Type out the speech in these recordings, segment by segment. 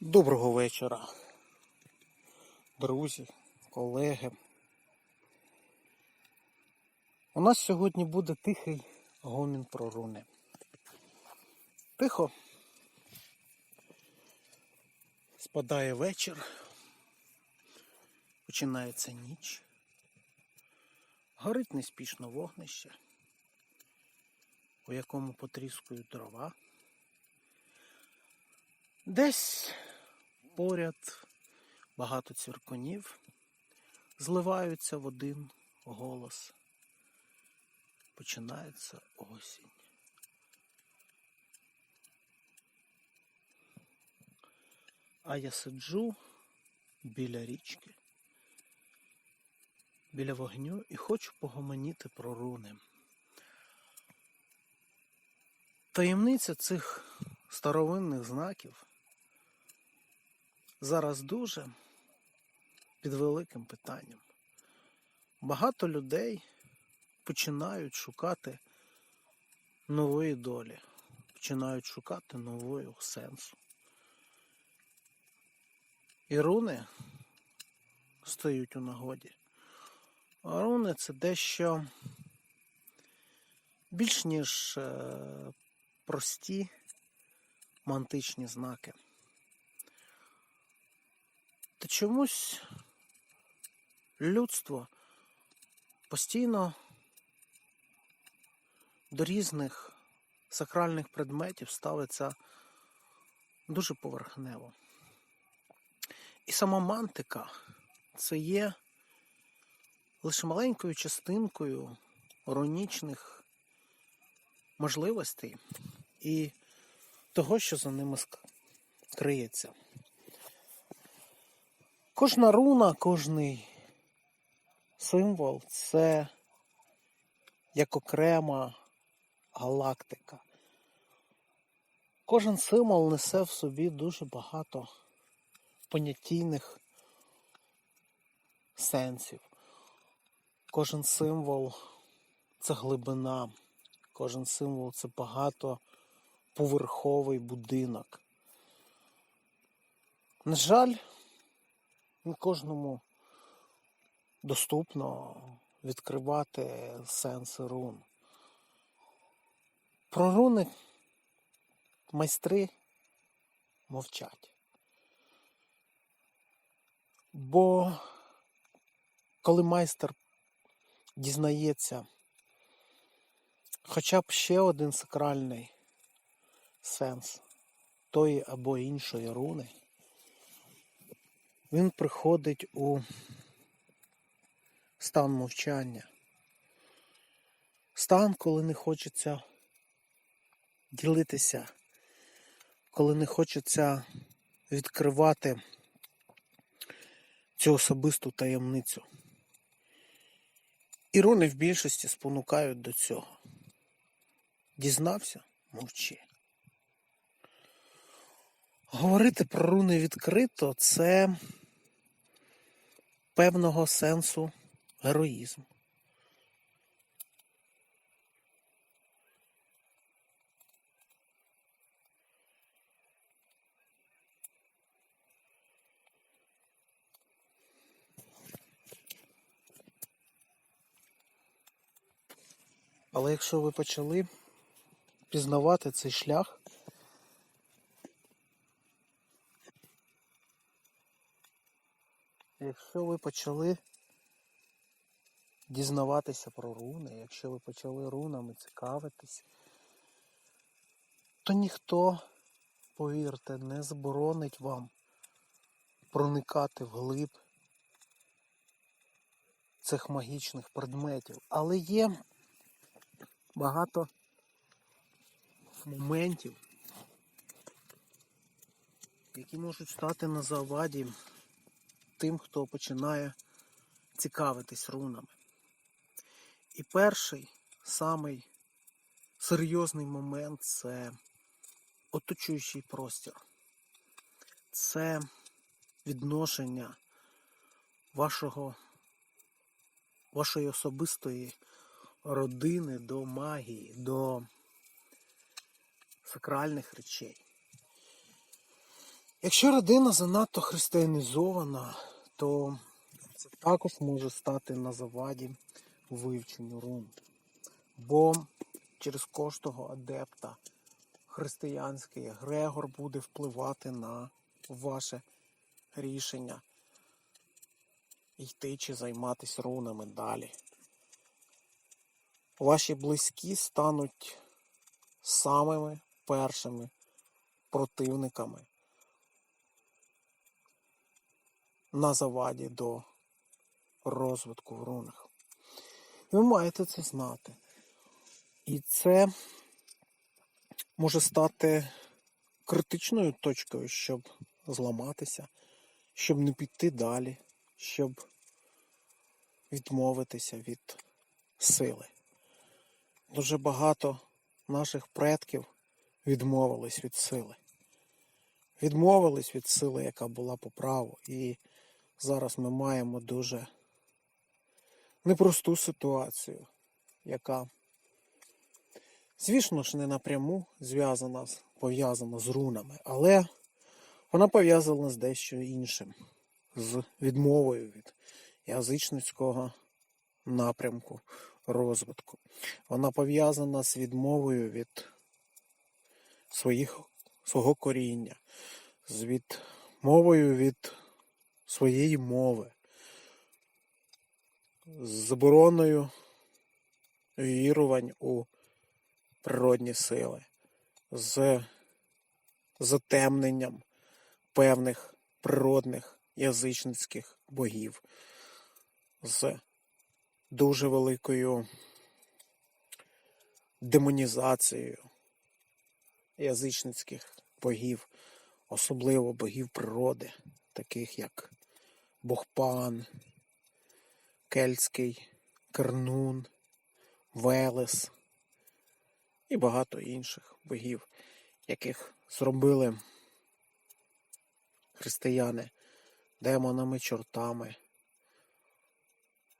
Доброго вечора, друзі, колеги. У нас сьогодні буде тихий гомін про руни. Тихо. Спадає вечір. Починається ніч. Горить неспішно вогнище, у якому потріскують дрова. Десь поряд багато цвіркунів зливаються в один голос. Починається осінь. А я сиджу біля річки, біля вогню і хочу погомоніти про руни. Таємниця цих старовинних знаків зараз дуже під великим питанням. Багато людей починають шукати нової долі, починають шукати нового сенсу. І руни стають у нагоді. А руни це дещо більш ніж е, прості мантичні знаки. Чомусь людство постійно до різних сакральних предметів ставиться дуже поверхнево. І сама мантика це є лише маленькою частинкою оронічних можливостей і того, що за ними криється. Кожна руна, кожний символ це як окрема галактика. Кожен символ несе в собі дуже багато понятійних сенсів. Кожен символ це глибина, кожен символ це багатоповерховий будинок. На жаль, не кожному доступно відкривати сенси рун. Про руни майстри мовчать. Бо коли майстер дізнається хоча б ще один сакральний сенс тої або іншої руни, він приходить у стан мовчання. Стан, коли не хочеться ділитися, коли не хочеться відкривати цю особисту таємницю. І руни в більшості спонукають до цього. Дізнався, мовчи. Говорити про руни відкрито це певного сенсу героїзм. Але якщо ви почали пізнавати цей шлях, якщо ви почали дізнаватися про руни, якщо ви почали рунами цікавитись, то ніхто, повірте, не заборонить вам проникати вглиб цих магічних предметів. Але є багато моментів, які можуть стати на заваді тим, хто починає цікавитись рунами. І перший самий серйозний момент це оточуючий простір. Це відношення вашого, вашої особистої родини до магії, до сакральних речей. Якщо родина занадто християнізована, то це також може стати на заваді вивченню рун. Бо через кожного адепта християнський егрегор буде впливати на ваше рішення йти чи займатися рунами далі. Ваші близькі стануть самими першими противниками на заваді до розвитку в рунах. Ви маєте це знати. І це може стати критичною точкою, щоб зламатися, щоб не піти далі, щоб відмовитися від сили. Дуже багато наших предків відмовились від сили. Відмовились від сили, яка була по праву. І зараз ми маємо дуже непросту ситуацію, яка, звісно ж, не напряму зв'язана, пов'язана з рунами, але вона пов'язана з дещо іншим, з відмовою від язичницького напрямку розвитку. Вона пов'язана з відмовою від своїх, свого коріння, з відмовою від своєї мови, з забороною вірувань у природні сили, з затемненням певних природних язичницьких богів, з дуже великою демонізацією язичницьких богів, особливо богів природи, таких як Бог Пан, Кельтський, Кернун, Велес і багато інших богів, яких зробили християни демонами, чортами,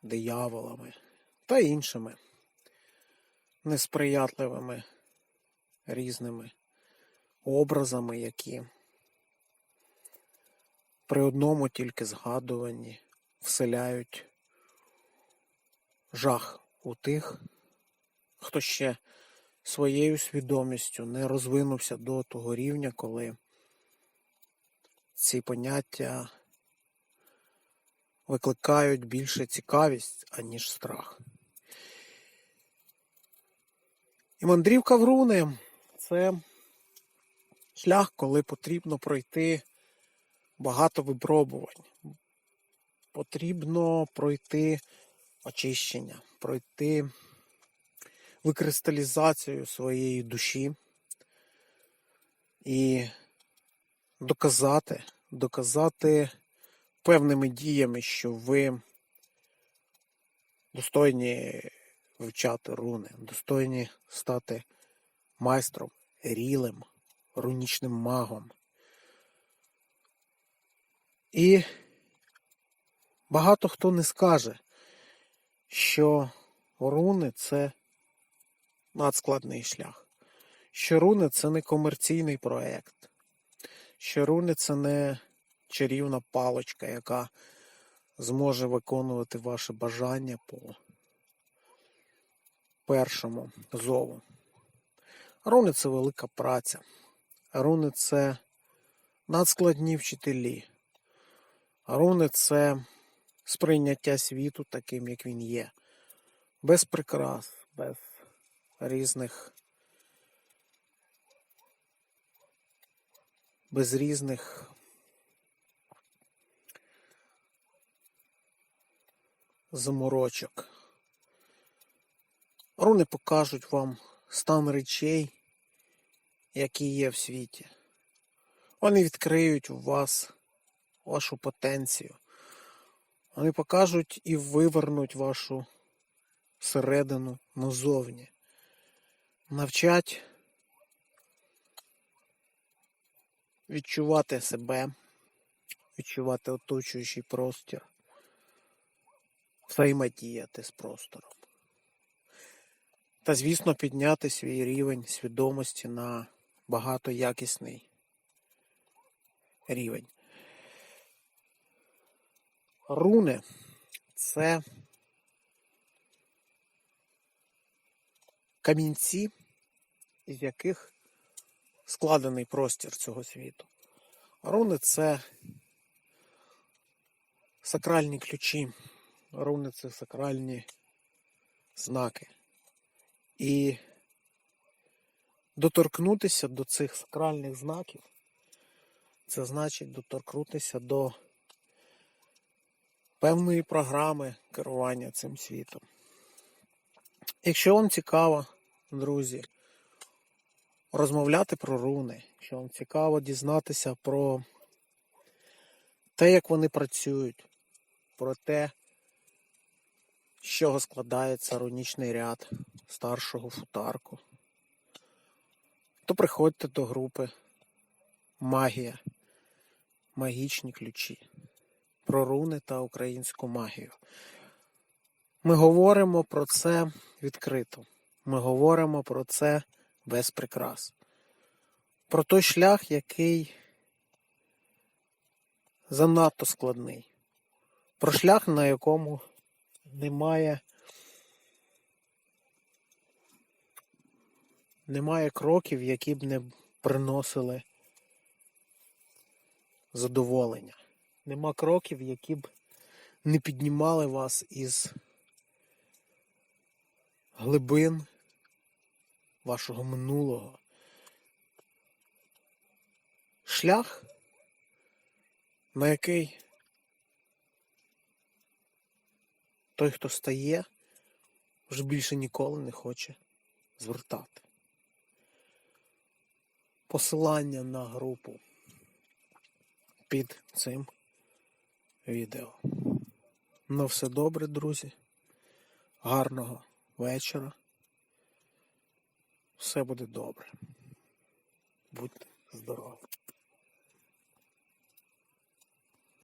дияволами та іншими несприятливими різними образами, які при одному тільки згадуванні вселяють жах у тих, хто ще своєю свідомістю не розвинувся до того рівня, коли ці поняття викликають більше цікавість, аніж страх. І мандрівка в руни це шлях, коли потрібно пройти багато випробувань. Потрібно пройти очищення, пройти викристалізацію своєї душі і доказати, доказати певними діями, що ви достойні вивчати руни, достойні стати майстром, рілем, рунічним магом. І багато хто не скаже, що руни це надскладний шлях, що руни це не комерційний проект, що руни це не чарівна палочка, яка зможе виконувати ваше бажання по першому зову. Руни це велика праця. Руни це надскладні вчителі. Руни це сприйняття світу таким, як він є. Без прикрас, без різних. Без різних заморочок. Руни покажуть вам стан речей, які є в світі. Вони відкриють у вас вашу потенцію. Вони покажуть і вивернуть вашу середину назовні. Навчать відчувати себе, відчувати оточуючий простір, взаємодіяти з простором. Та, звісно, підняти свій рівень свідомості на багато якісний рівень. Руни це камінці, із яких складений простір цього світу. Руни це сакральні ключі, руни це сакральні знаки. І доторкнутися до цих сакральних знаків це значить доторкнутися до певної програми керування цим світом. Якщо вам цікаво, друзі, розмовляти про руни, якщо вам цікаво дізнатися про те, як вони працюють, про те, з чого складається рунічний ряд старшого футарку, то приходьте до групи Магія, магічні ключі, про руни та українську магію. Ми говоримо про це відкрито. Ми говоримо про це без прикрас. Про той шлях, який занадто складний. Про шлях, на якому немає, немає кроків, які б не приносили задоволення. Нема кроків, які б не піднімали вас із глибин вашого минулого. Шлях, на який той, хто стає, вже більше ніколи не хоче звертати. Посилання на групу під цим відео. На все добре, друзі. Гарного вечора. Все буде добре. Будьте здорові.